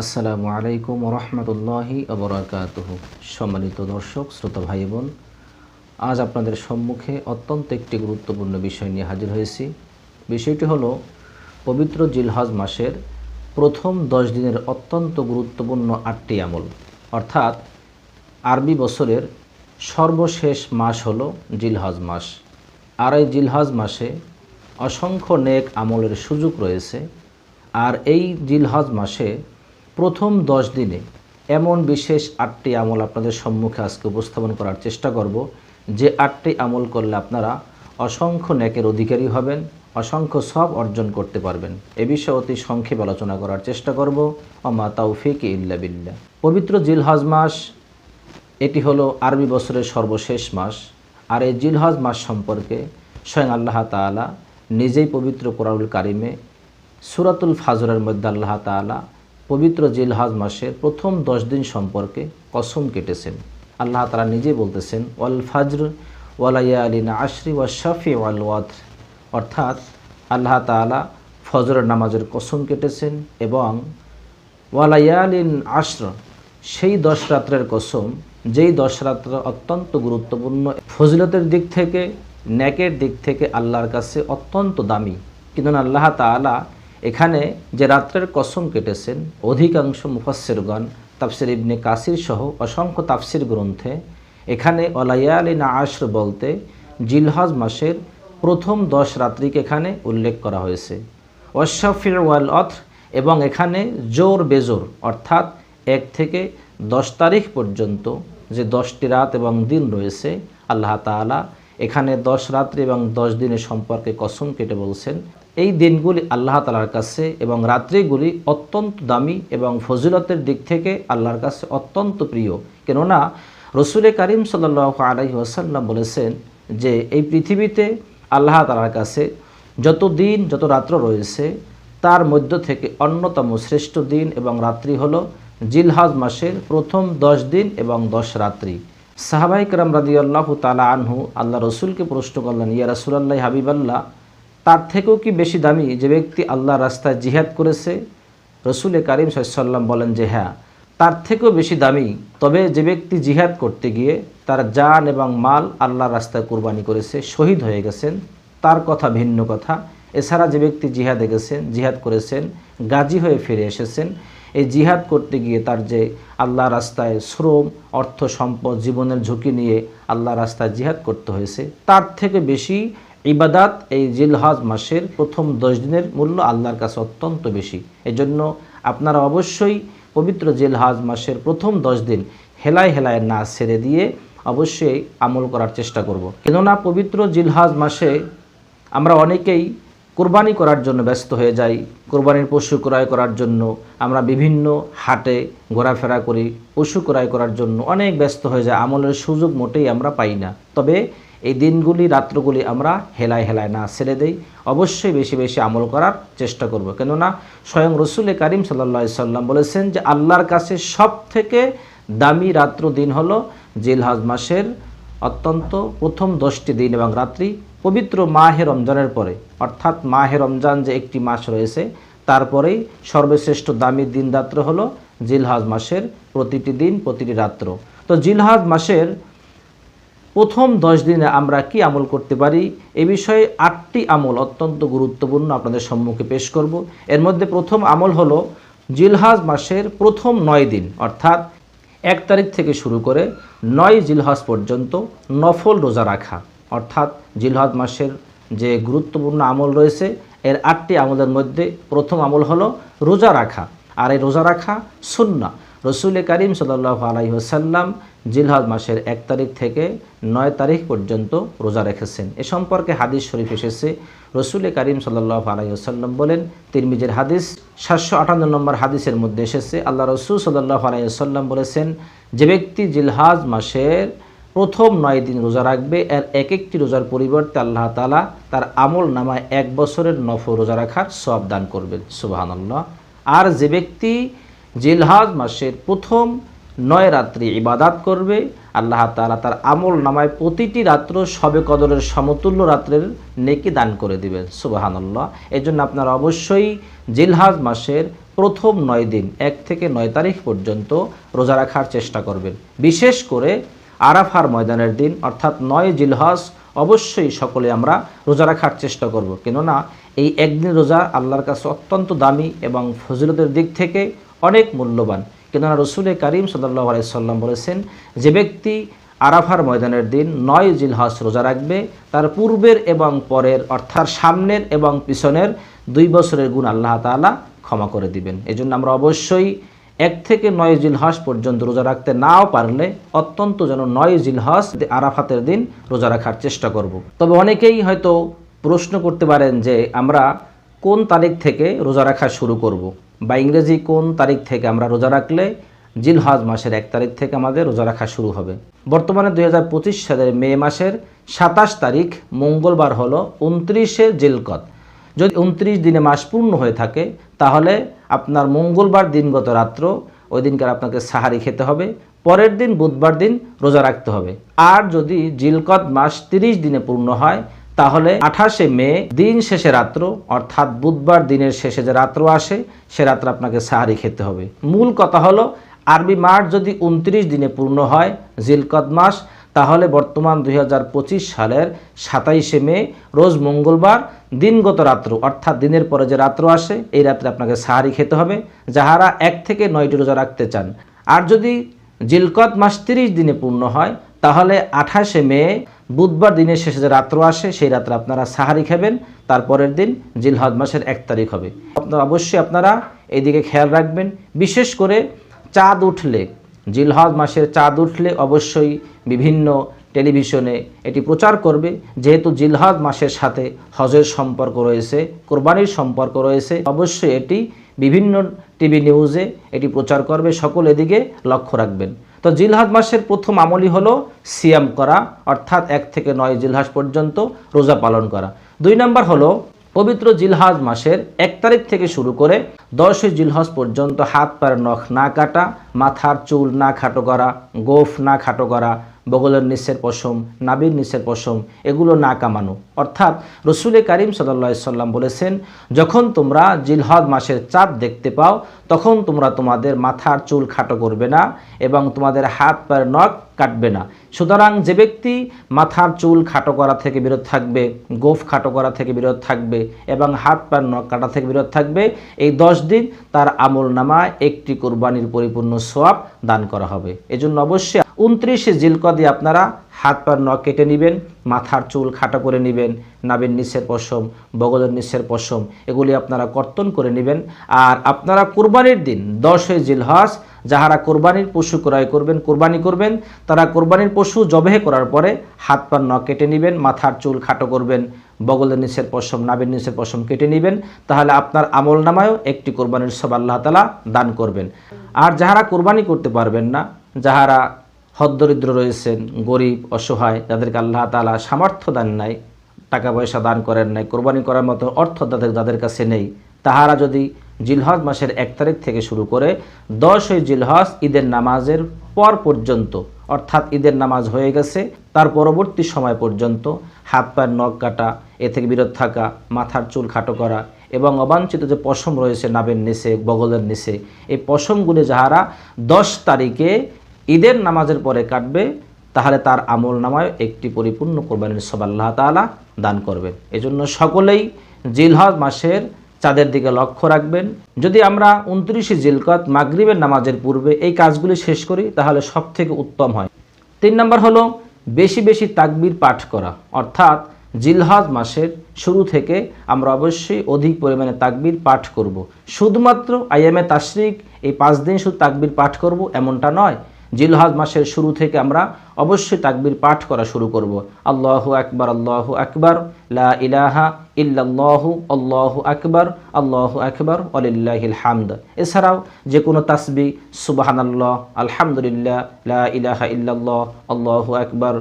আসসালামু আলাইকুম রহমতুল্লাহি অবরাকাতহ সম্মানিত দর্শক, শ্রোতা ভাই বোন, আজ আপনাদের সম্মুখে অত্যন্ত একটি গুরুত্বপূর্ণ বিষয় নিয়ে হাজির হয়েছি। বিষয়টি হলো, পবিত্র জিলহজ মাসের প্রথম দশ দিনের অত্যন্ত গুরুত্বপূর্ণ আটটি আমল। অর্থাৎ, আরবি বছরের সর্বশেষ মাস হল জিলহজ মাস। আর এই জিলহাজ মাসে অসংখ্য নেক আমলের সুযোগ রয়েছে। আর এই জিলহজ মাসে প্রথম দশ দিনে এমন বিশেষ আটটি আমল আপনাদের সম্মুখে আজকে উপস্থাপন করার চেষ্টা করব, যে আটটি আমল করলে আপনারা অসংখ্য ন্যাকের অধিকারী হবেন, অসংখ্য সব অর্জন করতে পারবেন। এ বিষয়ে অতি সংক্ষেপ আলোচনা করার চেষ্টা করব। অমা তাউফিক ইল্লা বিল্লাহ। পবিত্র জিলহজ মাস, এটি হলো আরবি বছরের সর্বশেষ মাস, আর এই জিলহজ মাস সম্পর্কে স্বয়ং আল্লাহ তাআলা নিজেই পবিত্র কোরআনুল কারিমে সুরাতুল ফাজরের মধ্যে আল্লাহ তাআলা পবিত্র জিলহজ মাসের প্রথম দশ দিন সম্পর্কে কসম কেটেছেন। আল্লাহ তারা নিজেই বলতেছেন, ওয়াল ফাজর ওয়ালাইয়া আলিনা আশরি ওয়া শাফি ওয়াল ওয়াদ অর্থাৎ আল্লাহ তাআলা ফজরের নামাজের কসম কেটেছেন এবং ওয়ালাইয়া ওয়ালাইয়ালিন আশ্র, সেই দশ রাত্রের কসম, যেই দশ রাত্র অত্যন্ত গুরুত্বপূর্ণ, ফজিলতের দিক থেকে, ন্যাকের দিক থেকে আল্লাহর কাছে অত্যন্ত দামি। কিন্তু আল্লাহ তাআলা এখানে যে রাত্রের কসম কেটেছেন, অধিকাংশ মুফাসিরগণ তাফসির ইবনে কাসির সহ অসংখ্য তাফসির গ্রন্থে এখানে ওলাইয়ালিনা আশ্র বলতে জিলহজ মাসের প্রথম দশ রাত্রিকে এখানে উল্লেখ করা হয়েছে। ওয়াশাফির ওয়াল অথ এবং এখানে জোর বেজোর, অর্থাৎ এক থেকে দশ তারিখ পর্যন্ত যে দশটি রাত এবং দিন রয়েছে, আল্লাহ তাআলা এখানে দশ রাত্রি এবং দশ দিনের সম্পর্কে কসম কেটে বলছেন এই দিনগুলি আল্লাহ তালার কাছে এবং রাত্রিগুলি অত্যন্ত দামি এবং ফজিলতের দিক থেকে আল্লাহর কাছে অত্যন্ত প্রিয়। কেননা রসুলে করিম সাল্লাহ আলহি ওয়াসাল্লাম বলেছেন যে, এই পৃথিবীতে আল্লাহ তালার কাছে যত দিন, যত রাত্র রয়েছে, তার মধ্য থেকে অন্যতম শ্রেষ্ঠ দিন এবং রাত্রি হল জিলহাজ মাসের প্রথম দশ দিন এবং দশ রাত্রি। সাহাবাই কারাম রাদি আল্লাহ তালা আনহু আল্লাহ রসুলকে প্রশ্ন করলেন, ইয়া রাসুলাল্লাহ হাবিবাল্লাহ তার থেকেও কি বেশি দামি? যে ব্যক্তি আল্লাহ রাস্তায় জিহাদ করেছে, রসুলে কারিম সাল্লাম বলেন যে হ্যাঁ তার থেকেও বেশি দামি। তবে যে ব্যক্তি জিহাদ করতে গিয়ে তার জান এবং মাল আল্লাহ রাস্তায় কোরবানি করেছে, শহীদ হয়ে গেছেন, তার কথা ভিন্ন কথা। এছাড়া যে ব্যক্তি জিহাদে গেছেন, জিহাদ করেছেন, গাজী হয়ে ফিরে এসেছেন, এই জিহাদ করতে গিয়ে তার যে আল্লাহ রাস্তায় শ্রম, অর্থ, সম্পদ, জীবনের ঝুঁকি নিয়ে আল্লাহ রাস্তায় জিহাদ করতে হয়েছে, তার থেকে বেশি ইবাদাত এই জিলহাজ মাসের প্রথম দশ দিনের মূল্য আল্লাহর কাছে অত্যন্ত বেশি। এজন্য আপনারা অবশ্যই পবিত্র জিলহাজ মাসের প্রথম দশ দিন হেলায় হেলায় না ছেড়ে দিয়ে অবশ্যই আমল করার চেষ্টা করব। কেননা পবিত্র জিলহাজ মাসে আমরা অনেকেই কোরবানি করার জন্য ব্যস্ত হয়ে যাই, কোরবানির পশু ক্রয় করার জন্য। আমরা বিভিন্ন হাটে ঘোরাফেরা করি, পশু ক্রয় করার জন্য অনেক ব্যস্ত হয়ে যায়, আমলের সুযোগ মোটেই আমরা পাই না। তবে এই দিনগুলি, রাত্রগুলি আমরা হেলায় হেলায় না ছেড়ে দেই। অবশ্যই বেশি বেশি আমল করার চেষ্টা করব। কেননা স্বয়ং রসুল করিম সাল্লা সাল্লাম বলেছেন যে, আল্লাহর কাছে সব থেকে দামি রাত্র দিন হলো জিলহাজ মাসের অত্যন্ত প্রথম দশটি দিন এবং রাত্রি পবিত্র মাহে রমজানের পরে। অর্থাৎ মাহে রমজান যে একটি মাস রয়েছে, তারপরেই সর্বশ্রেষ্ঠ দামি দিন রাত্র হলো জিলহাজ মাসের প্রতিটি দিন, প্রতিটি রাত্র। তো জিলহাজ মাসের প্রথম দশ দিনে আমরা কি আমল করতে পারি? এ বিষয়ে আটটি আমল অত্যন্ত গুরুত্বপূর্ণ আপনাদের সম্মুখে পেশ করব। এর মধ্যে প্রথম আমল হলো জিলহাজ মাসের প্রথম নয় দিন, অর্থাৎ এক তারিখ থেকে শুরু করে নয় জিলহাজ পর্যন্ত নফল রোজা রাখা। অর্থাৎ জিলহাজ মাসের যে গুরুত্বপূর্ণ আমল রয়েছে, এর আটটি আমলের মধ্যে প্রথম আমল হলো রোজা রাখা। আর এই রোজা রাখা সুন্না রসুল করিম সাল্লাহ আলাইসাল্লাম জিলহাজ মাসের এক তারিখ থেকে নয় তারিখ পর্যন্ত রোজা রেখেছেন। এ সম্পর্কে হাদিস শরীফ এসেছে। রসুল করিম সাল্লাহ আলাইসাল্লাম বলেন, তিরমিজের হাদিস সাতশো আটান্ন নম্বর হাদিসের মধ্যে এসেছে। আল্লাহ রসুল সাল্লাহ আলাইসাল্লাম বলেছেন, যে ব্যক্তি জিলহাজ মাসের প্রথম নয় দিন রোজা রাখবে, এর এক একটি রোজার পরিবর্তে আল্লাহ তালা তার আমল নামায় এক বছরের নফ রোজা রাখার সব দান করবেন। সুবাহান আল্লাহ আর যে ব্যক্তি জিলহাজ মাসের প্রথম নয় রাত্রি ইবাদাত করবে, আল্লাহ তালা তার আমল নামায় প্রতিটি রাত্র সবে কদরের সমতুল্য রাত্রের নেকি দান করে দিবেন সুবাহান্লাহ এই জন্য আপনারা অবশ্যই জিলহাজ মাসের প্রথম নয় দিন, এক থেকে নয় তারিখ পর্যন্ত রোজা রাখার চেষ্টা করবেন। বিশেষ করে আরাফার ময়দানের দিন, অর্থাৎ নয় জিলহজ অবশ্যই সকলে আমরা রোজা রাখার চেষ্টা করব। কেননা এই একদিন রোজা আল্লাহর কাছে অত্যন্ত দামি এবং ফজিলতের দিক থেকে অনেক মূল্যবান। কেননা রসুল করিম সাল্লাহ আলাইসাল্লাম বলেছেন, যে ব্যক্তি আরাফার ময়দানের দিন নয় জিলহজ রোজা রাখবে, তার পূর্বের এবং পরের, অর্থাৎ সামনের এবং পিছনের দুই বছরের গুণ আল্লাহ তাআলা ক্ষমা করে দিবেন। এই জন্য আমরা অবশ্যই এক থেকে নয় জিলহজ পর্যন্ত রোজা রাখতে নাও পারলে অত্যন্ত যেন নয় জিলহজ আরাফাতের দিন রোজা রাখার চেষ্টা করব। তবে অনেকেই হয়তো প্রশ্ন করতে পারেন যে আমরা কোন তারিখ থেকে রোজা রাখা শুরু করব। বা ইংরেজি কোন তারিখ থেকে আমরা রোজা রাখলে জিলহজ মাসের এক তারিখ থেকে আমাদের রোজা রাখা শুরু হবে বর্তমানে দুই হাজার পঁচিশ সালের মে মাসের সাতাশ তারিখ মঙ্গলবার হলো উনত্রিশে জিলকত যদি উনত্রিশ দিনে মাস পূর্ণ হয়ে থাকে, তাহলে আপনার মঙ্গলবার দিনগত রাত্র, ওই দিনকার আপনাকে সাহারি খেতে হবে। পরের দিন বুধবার দিন রোজা রাখতে হবে। আর যদি জিলকত মাস তিরিশ দিনে পূর্ণ হয়, তাহলে আঠাশে মে দিন শেষে রাত্র, অর্থাৎ বুধবার দিনের শেষে যে রাত্র আসে, সে রাত্রে আপনাকে সাহারি খেতে হবে। মূল কথা হলো, আরবি মাস যদি উনত্রিশ দিনে পূর্ণ হয় জিলকত মাস তাহলে বর্তমান দুই হাজার পঁচিশ সালের সাতাইশে মে, রোজ মঙ্গলবার, দিনগত রাত্র, অর্থাৎ দিনের পরে যে রাত্র আসে, এই রাত্রে আপনাকে সাহারি খেতে হবে, যাহারা এক থেকে নয়টি রোজা রাখতে চান। আর যদি জিলকত মাস তিরিশ দিনে পূর্ণ হয়, তাহলে আঠাশে মে, বুধবার দিনের শেষে যে রাত্র আসে, সেই রাত্রে আপনারা সাহারি খাবেন তারপরের দিন জিলহদ মাসের এক তারিখ হবে। আপনারা অবশ্যই আপনারা এদিকে খেয়াল রাখবেন, বিশেষ করে চাঁদ উঠলে জিলহজ মাসের চাঁদ উঠলে অবশ্যই বিভিন্ন টেলিভিশনে এটি প্রচার করবে। যেহেতু জিলহজ মাসের সাথে হজের সম্পর্ক রয়েছে, কোরবানির সম্পর্ক রয়েছে, অবশ্যই এটি বিভিন্ন টিভি নিউজে এটি প্রচার করবে। সকল এদিকে লক্ষ্য রাখবেন। তো জিলহাজ মাসের প্রথম আমলই হলো সিয়াম করা, অর্থাৎ এক থেকে নয় জিলহাজ পর্যন্ত রোজা পালন করা। দুই নম্বর হলো পবিত্র জিলহাজ মাসের এক তারিখ থেকে শুরু করে দশই জিলহজ পর্যন্ত হাত পায়ের নখ না কাটা, মাথার চুল না খাটো করা, গোফ না খাটো করা, বগলের নিচের পশম নাবির নিচের পশম, এগুলো না কামানো। অর্থাৎ রসুলে করিম সাল্লা সাল্লাম বলেছেন, যখন তোমরা জিলহজ মাসের চাঁদ দেখতে পাও, তখন তোমরা তোমাদের মাথার চুল খাটো করবে না এবং তোমাদের হাত পায়ের নখ কাটবে না। সুতরাং যে ব্যক্তি মাথার চুল খাটো করা থেকে বিরত থাকবে, গোফ খাটো করা থেকে বিরত থাকবে এবং হাত পার নখ কাটা থেকে বিরত থাকবে, এই দশ দিন তার আমল নামায় একটি কোরবানির পরিপূর্ণ সোয়াব দান করা হবে। এজন্য অবশ্যই উনত্রিশে জিলকদি আপনারা হাত পায়ের নখ কেটে নেবেন, মাথার চুল খাটো করে নেবেন নাবের নিচের পশম, বগলের নিচের পশম, এগুলি আপনারা কর্তন করে নেবেন। আর আপনারা কোরবানির দিন, দশই জিলহজ, যাহারা কোরবানির পশু ক্রয় করবেন, কোরবানি করবেন, তারা কোরবানির পশু জবেহে করার পরে হাত পার নখ কেটে নেবেন, মাথার চুল খাটো করবেন, বগলের নিচের পশম নাবের নিচের পশম কেটে নেবেন, তাহলে আপনার আমল নামায়ও একটি কোরবানির সব আল্লাহ তালা দান করবেন। আর যাহারা কোরবানি করতে পারবেন না, যাহারা হদ্দরিদ্র রয়েছেন, গরিব, অসহায়, যাদেরকে আল্লাহ তালা সামর্থ্য দান নাই, টাকা পয়সা দান করেন নাই, কোরবানি করার মতো অর্থ তাদের যাদের কাছে নেই। তাহারা যদি জিলহজ মাসের এক তারিখ থেকে শুরু করে দশই জিলহজ ঈদের নামাজের পর পর্যন্ত, অর্থাৎ ঈদের নামাজ হয়ে গেছে, তার পরবর্তী সময় পর্যন্ত হাত পায়ের নখ কাটা, এ থেকে বিরত থাকা, মাথার চুল খাটো করা এবং অবাঞ্ছিত যে পশম রয়েছে নাবের নিচে, বগলের নিচে, এই পশমগুলি যাহারা দশ তারিখে ঈদের নামাজের পরে কাটবে, তাহলে তার আমল নামায় একটি পরিপূর্ণ কোরবানির সব আল্লাহ তালা দান করবেন। এজন্য সকলেই জিলহজ মাসের চাঁদের দিকে লক্ষ্য রাখবেন। যদি আমরা উনত্রিশে জিলকত মাগরিবের নামাজের পূর্বে এই কাজগুলি শেষ করি, তাহলে সব থেকে উত্তম হয়। তিন নম্বর হলো বেশি বেশি তাকবির পাঠ করা। অর্থাৎ জিলহজ মাসের শুরু থেকে আমরা অবশ্যই অধিক পরিমাণে তাকবির পাঠ করব। শুধুমাত্র আইএমএ তাশরিক এই পাঁচ দিন শুধু তাকবির পাঠ করব, এমনটা নয়। জিলহাজ মাসের শুরু থেকে আমরা অবশ্যই তাকবির পাঠ করা শুরু করব। আল্লাহ আকবর আল্লাহ আকবর, লা ইলাহা ইল্লাল্লাহু, আল্লাহ আকবর আল্লাহ আকবর অলিল্লাহিল হামদ। এছাড়াও যে কোনো তাসবি সুবাহান আল্লাহ আলহামদুলিল্লাহ, লা ইলাহা ইল্লাল্লাহ, আল্লাহ আকবার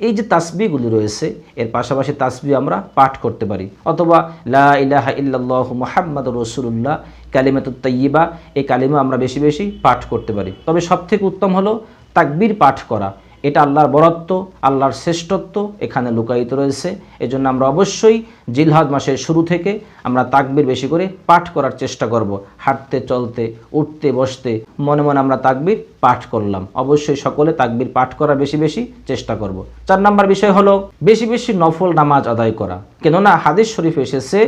এই যে তাসবিগুলি রয়েছে, এর পাশাপাশি তাসবি আমরা পাঠ করতে পারি। অথবা, লা ইলাহা ইল্লাল্লাহ মুহাম্মাদ রসুল্লাহ কালিমাত তাইয়িবা, এই কালিমা আমরা বেশি বেশি পাঠ করতে পারি। তবে সবথেকে উত্তম হলো তাকবির পাঠ করা। এটা আল্লাহর বরত্ব, আল্লাহর শ্রেষ্ঠত্ব এখানে লুকায়িত রয়েছে। এজন্য আমরা অবশ্যই জিলহাদ মাসের শুরু থেকে আমরা তাকবির বেশি করে পাঠ করার চেষ্টা করব। হাঁটতে, চলতে, উঠতে, বসতে, মনে মনে আমরা তাকবির পাঠ করলাম। অবশ্যই সকলে তাকবির পাঠ করার বেশি বেশি চেষ্টা করব। চার নাম্বার বিষয় হলো বেশি বেশি নফল নামাজ আদায় করা। কেননা হাদিস শরীফ এসেছে,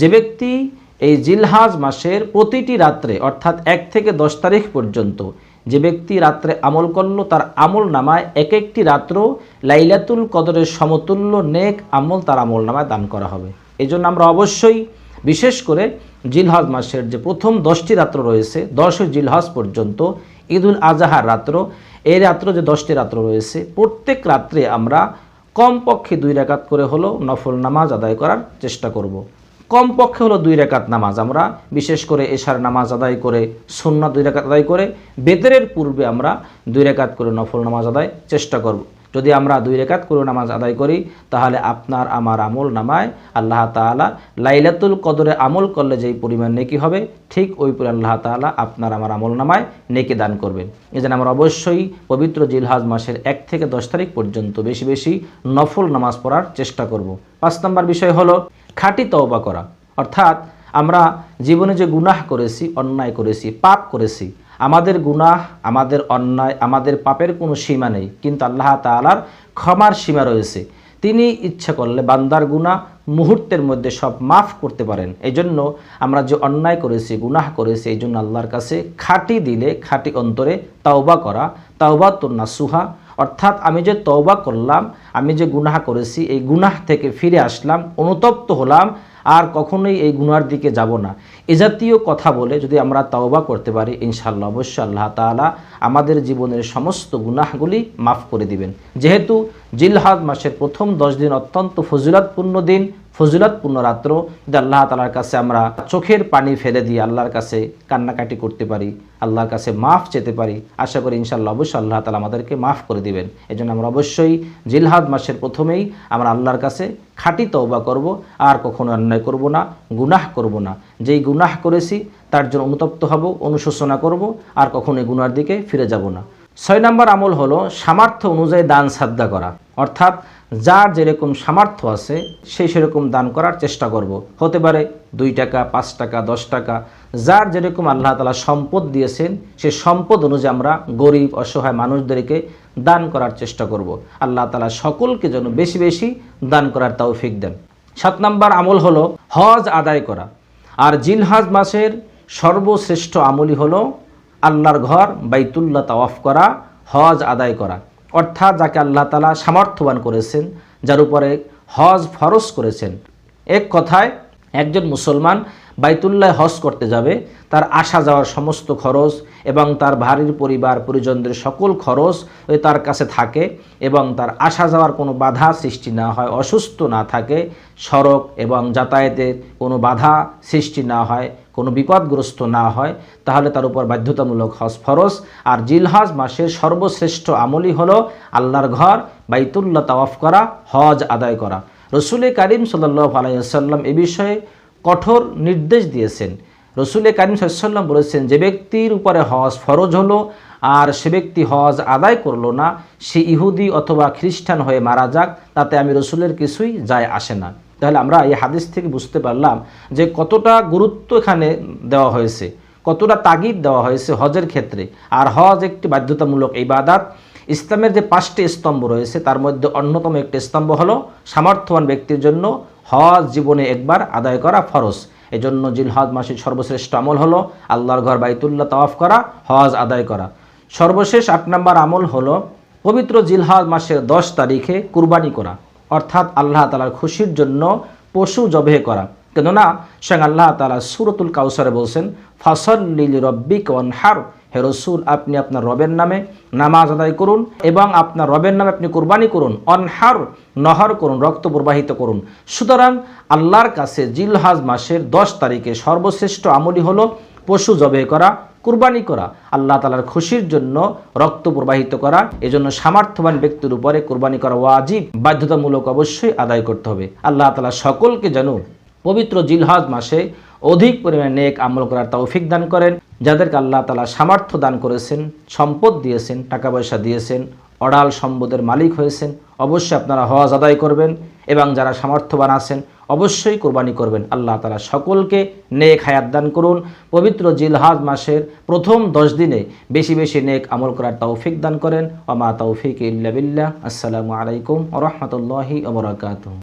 যে ব্যক্তি এই জিলহাজ মাসের প্রতিটি রাত্রে, অর্থাৎ এক থেকে দশ তারিখ পর্যন্ত যে ব্যক্তি রাত্রে আমল করল, তার আমল নামায় এক একটি রাত্র লাইলাতুল কদরের সমতুল্য নেক আমল তার আমল নামায় দান করা হবে এই জন্য আমরা অবশ্যই, বিশেষ করে জিলহজ মাসের যে প্রথম দশটি রাত্র রয়েছে, দশই জিলহজ পর্যন্ত, ঈদুল আজাহার রাত্র, এই রাত্র যে দশটি রাত্র রয়েছে, প্রত্যেক রাত্রে আমরা কমপক্ষে দুই রেখাত করে হলো নফল নামাজ আদায় করার চেষ্টা করব। কমপক্ষে হলো দুই রেখাত নামাজ। আমরা বিশেষ করে এশার নামাজ আদায় করে সুন্না দুই রেখাত আদায় করে বেতরের পূর্বে আমরা দুই রেখাত করে নফল নামাজ আদায় চেষ্টা করব। যদি আমরা দুই রেখাত করে নামাজ আদায় করি, তাহলে আপনার আমার আমল নামায় আল্লাহ তাআলা লাইলাতুল কদরে আমল করলে যেই পরিমাণ নেকি হবে, ঠিক ওই পরিমাণ আল্লাহ তাআলা আপনার আমার আমল নামায় নেকি দান করবেন। এই জন্য আমরা অবশ্যই পবিত্র জিলহাজ মাসের এক থেকে দশ তারিখ পর্যন্ত বেশি বেশি নফল নামাজ পড়ার চেষ্টা করব। পাঁচ নম্বর বিষয় হলো খাঁটি তওবা করা। অর্থাৎ আমরা জীবনে যে গুনাহ করেছি, অন্যায় করেছি, পাপ করেছি, আমাদের গুনাহ, আমাদের অন্যায়, আমাদের পাপের কোনো সীমা নেই, কিন্তু আল্লাহ তাআলার ক্ষমার সীমা রয়েছে। তিনি ইচ্ছা করলে বান্দার গুনাহ মুহূর্তের মধ্যে সব মাফ করতে পারেন। এই জন্য আমরা যে অন্যায় করেছি, গুনাহ করেছি, এই জন্য আল্লাহর কাছে খাঁটি দিলে, খাঁটি অন্তরে তাওবা করা তাওবা তো নাসুহা অর্থাৎ আমি যে তওবা করলাম, আমি যে গুনাহ করেছি, এই গুনাহ থেকে ফিরে আসলাম, অনুতপ্ত হলাম, আর কখনোই এই গুনার দিকে যাব না। এ জাতীয় কথা বলে যদি আমরা তাওবা করতে পারি ইনশাল্লাহ অবশ্যই আল্লাহ তালা আমাদের জীবনের সমস্ত গুনাহগুলি মাফ করে দিবেন। যেহেতু জিলহাদ মাসের প্রথম দশ দিন অত্যন্ত ফজিলাতপূর্ণ দিন ফজিলতপূর্ণ রাত্র যদি আল্লাহ তালার কাছে আমরা চোখের পানি ফেলে দিয়ে আল্লাহর কাছে কান্নাকাটি করতে পারি, আল্লাহর কাছে মাফ চেতে পারি, আশা করি ইনশাল্লাহ অবশ্যই আল্লাহ তালা আমাদেরকে মাফ করে দিবেন। এই জন্য আমরা অবশ্যই জিলহাদ মাসের প্রথমেই আমরা আল্লাহর কাছে খাঁটি তওবা করব, আর কখনো অন্যায় করব না, গুনাহ করব না। যেই গুনাহ করেছি, তার জন্য অনুতপ্ত হব, অনুশোচনা করব, আর কখনো গুনার দিকে ফিরে যাব না। ছয় নম্বর আমল হলো সামর্থ্য অনুযায়ী দান সাদ্দা করা। অর্থাৎ যার যেরকম সামর্থ্য আছে সেই সেরকম দান করার চেষ্টা করব। হতে পারে দুই টাকা, পাঁচ টাকা, দশ টাকা যার যেরকম আল্লাহ তালা সম্পদ দিয়েছেন, সে সম্পদ অনুযায়ী আমরা গরিব, অসহায় মানুষদেরকে দান করার চেষ্টা করব। আল্লাহ তালা সকলকে যেন বেশি বেশি দান করার তৌফিক দেন সাত নম্বর আমল হলো হজ আদায় করা আর জিলহাজ মাসের সর্বশ্রেষ্ঠ আমলই হলো আল্লাহর ঘর বাইতুল্লাহ তাওয়াফ করা, হজ আদায় করা অর্থাৎ যাকে আল্লাহ তালা সামর্থ্যবান করেছেন, যার উপরে হজ ফরজ করেছেন। এক কথায়, একজন মুসলমান বাইতুল্লায় হজ করতে যাবে, তার আসা যাওয়ার সমস্ত খরচ এবং তার ভারীর পরিবার, পরিজনদের সকল খরচ ওই তার কাছে থাকে এবং তার আসা যাওয়ার কোনো বাধা সৃষ্টি না হয়, অসুস্থ না থাকে, সড়ক এবং যাতায়াতের কোনো বাধা সৃষ্টি না হয়। কোনো বিপদগ্রস্ত না হয়, তাহলে তার উপর বাধ্যতামূলক হজ ফরজ। আর জিলহজ মাসের সর্বশ্রেষ্ঠ আমলই হলো আল্লাহর ঘর, বাইতুল্লাহ তাওয়াফ করা, হজ আদায় করা। রসুল করিম সাল্লাহ আলাইসাল্লাম এ বিষয়ে কঠোর নির্দেশ দিয়েছেন। রসুল করিম সাল্লাম বলেছেন, যে ব্যক্তির উপরে হজ ফরজ হলো আর সে ব্যক্তি হজ আদায় করল না, সে ইহুদি অথবা খ্রিস্টান হয়ে মারা যাক, তাতে আমি রসুলের কিছুই যায় আসে না। তাহলে আমরা এই হাদিস থেকে বুঝতে পারলাম যে কতটা গুরুত্ব এখানে দেওয়া হয়েছে, কতটা তাগিদ দেওয়া হয়েছে হজের ক্ষেত্রে। আর হজ একটি বাধ্যতামূলক ইবাদাত। ইসলামের যে পাঁচটি স্তম্ভ রয়েছে, তার মধ্যে অন্যতম একটি স্তম্ভ হলো সামর্থ্যবান ব্যক্তির জন্য হজ জীবনে একবার আদায় করা ফরজ। এজন্য জিলহজ মাসের সর্বশ্রেষ্ঠ আমল হলো আল্লাহর ঘর বাইতুল্লাহ তাওয়াফ করা, হজ আদায় করা। সর্বশেষ আট নম্বর আমল হলো পবিত্র জিলহজ মাসের দশ তারিখে কুরবানি করা। অর্থাৎ আল্লাহ তালার খুশির জন্য পশু জবে করা। কেননা স্বয়ং আল্লাহ তালা সুরতুল কাউসারে বলছেন ফসল্লিল রব্বিক অনহার হে রসুল, আপনি আপনার রবের নামে নামাজ আদায় করুন এবং আপনার রবের নামে আপনি কোরবানি করুন, অনহার, নহর করুন, রক্ত প্রবাহিত করুন। সুতরাং আল্লাহর কাছে জিলহাজ মাসের দশ তারিখে সর্বশ্রেষ্ঠ আমলই হলো পশু জবে করা। কুরবানি করা, আল্লাহ তালার খুশির জন্য রক্ত প্রবাহিত করা, এজন্য সামর্থ্যবান ব্যক্তির উপরে কুরবানি করা ওয়াজিব। বাধ্যতামূলক অবশ্যই আদায় করতে হবে। আল্লাহ তালা সকলকে যেন পবিত্র জিলহাজ মাসে অধিক পরিমাণে নেক আমল করার তৌফিক দান করেন, যাদেরকে আল্লাহ তালা সামর্থ্য দান করেছেন, সম্পদ দিয়েছেন টাকা পয়সা দিয়েছেন, অডাল সম্পদের মালিক হয়েছেন, অবশ্যই আপনারা হজ আদায় করবেন এবং যারা সামর্থ্যবান আছেন অবশ্যই কোরবানি করবেন। আল্লাহ তালা সকলকে নেক হায়াত দান করুন। পবিত্র জিলহাজ মাসের প্রথম দশ দিনে বেশি বেশি নেক আমল করার তৌফিক দান করেন। অমা তৌফিক ইল্লা বিল্লাহ। আসসালামু আলাইকুম রহমতুল্লাহি ওবরাকাতুহ